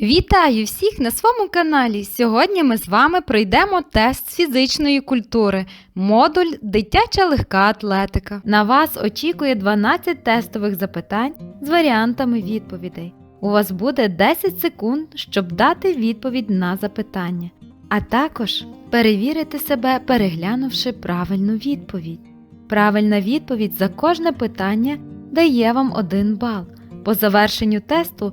Вітаю всіх на своєму каналі. Сьогодні ми з вами пройдемо тест з фізичної культури, модуль Дитяча легка атлетика. На вас очікує 12 тестових запитань з варіантами відповідей. У вас буде 10 секунд, щоб дати відповідь на запитання, а також перевірити себе, переглянувши правильну відповідь. Правильна відповідь за кожне питання дає вам 1 бал. По завершенню тесту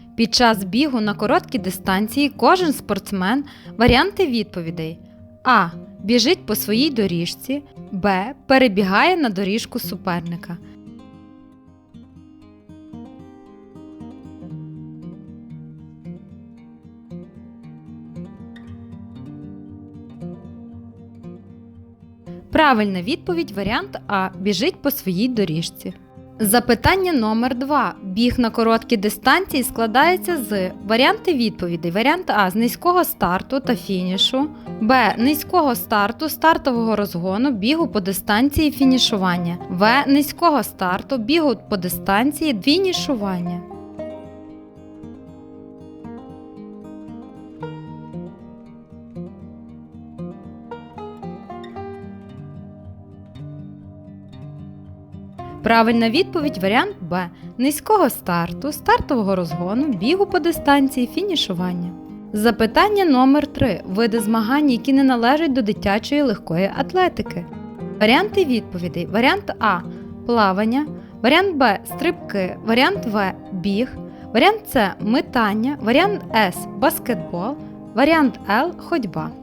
Під час бігу на короткі дистанції кожен спортсмен варіанти відповідей А. Біжить по своїй доріжці, Б. Перебігає на доріжку суперника. Правильна відповідь варіант А. Біжить по своїй доріжці. Запитання номер 2. Біг на короткі дистанції складається з варіанти відповідей. Варіант А з низького старту та фінішу, Б. Низького старту, стартового розгону, бігу по дистанції фінішування, В. Низького старту, бігу по дистанції фінішування. Правильна відповідь варіант Б. Низького старту, стартового розгону, бігу по дистанції, фінішування. Запитання номер 3. Види змагань, які не належать до дитячої легкої атлетики. Варіанти відповідей. Варіант А. Плавання. Варіант Б. Стрибки. Варіант В. Біг. Варіант С. Метання. Варіант С. Баскетбол. Варіант Л. Ходьба.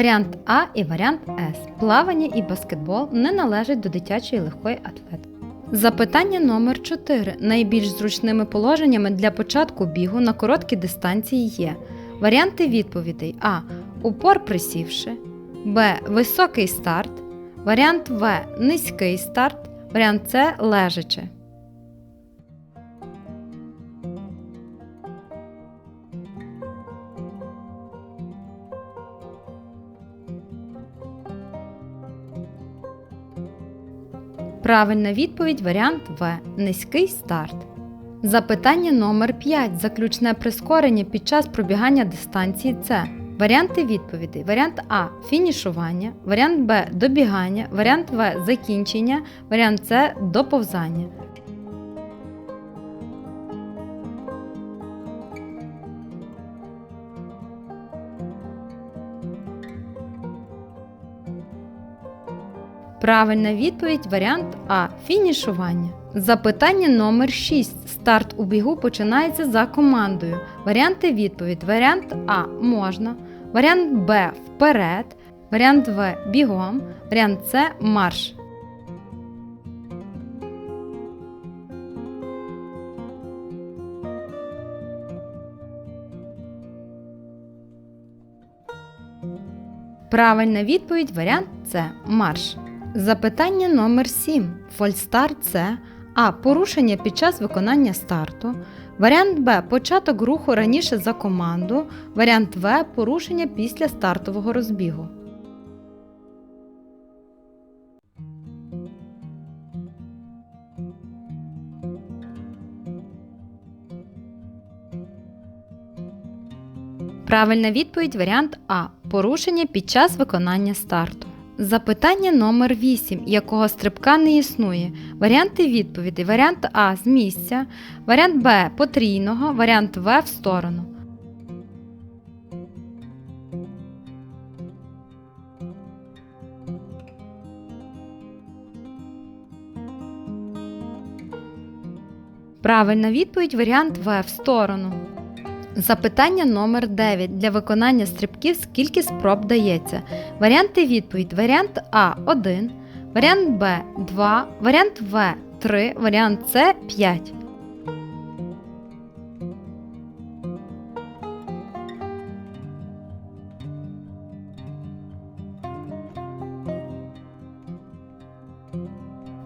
Варіант А і варіант С. Плавання і баскетбол не належать до дитячої легкої атлетики. Запитання номер 4. Найбільш зручними положеннями для початку бігу на короткі дистанції є варіанти відповідей А. Упор присівши, Б. Високий старт, варіант В. Низький старт, варіант С. Лежачи. Правильна відповідь варіант В. Низький старт. Запитання номер 5. Заключне прискорення під час пробігання дистанції С. Варіанти відповідей. Варіант А. Фінішування. Варіант Б. Добігання. Варіант В. Закінчення. Варіант С. Доповзання. Правильна відповідь варіант А. Фінішування. Запитання номер 6. Старт у бігу починається за командою. Варіанти відповідь. Варіант А. Можна. Варіант Б. Вперед. Варіант В. Бігом. Варіант С. Марш. Правильна відповідь варіант С. Марш. Запитання номер 7. Фольстарт це А. Порушення під час виконання старту. Варіант Б. Початок руху раніше за команду. Варіант В. Порушення після стартового розбігу. Правильна відповідь варіант А. Порушення під час виконання старту. Запитання номер 8. Якого стрибка не існує? Варіанти відповідей. Варіант А з місця, варіант Б потрійного, варіант В в сторону. Правильна відповідь варіант В в сторону. Запитання номер 9. Для виконання стрибків скільки спроб дається? Варіанти відповідь. Варіант А 1, варіант Б 2, варіант В 3, варіант С 5.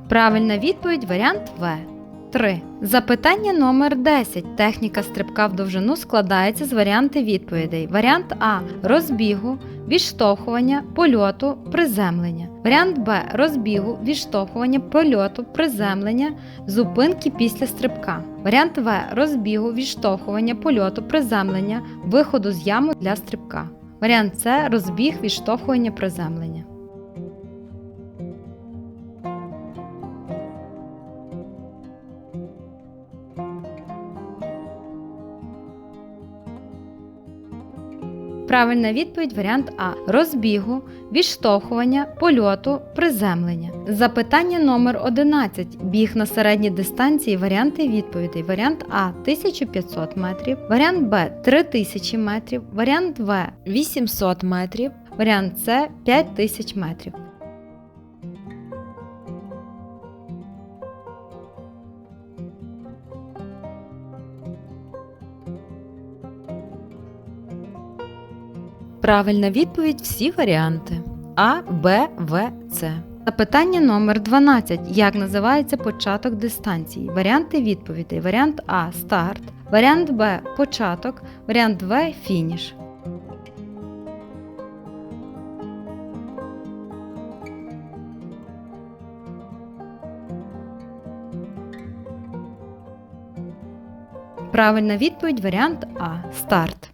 Правильна відповідь варіант В. 3. Запитання номер 10. Техніка стрибка в довжину складається з варіантів відповідей. Варіант А розбігу, відштовхування, польоту, приземлення. Варіант Б розбігу, відштовхування, польоту, приземлення, зупинки після стрибка. Варіант В розбігу, відштовхування, польоту, приземлення, виходу з яму для стрибка. Варіант С розбіг, відштовхування, приземлення. Правильна відповідь варіант А. Розбігу, відштовхування, польоту, приземлення. Запитання номер 11. Біг на середній дистанції. Варіанти відповідей. Варіант А 1500 метрів, варіант Б 3000 метрів, варіант В 800 метрів, варіант С 5000 метрів. Правильна відповідь всі варіанти А, Б, В, С. Запитання номер 12. Як називається початок дистанції? Варіанти відповідей. Варіант А старт, варіант Б початок, варіант В фініш. Правильна відповідь варіант А старт.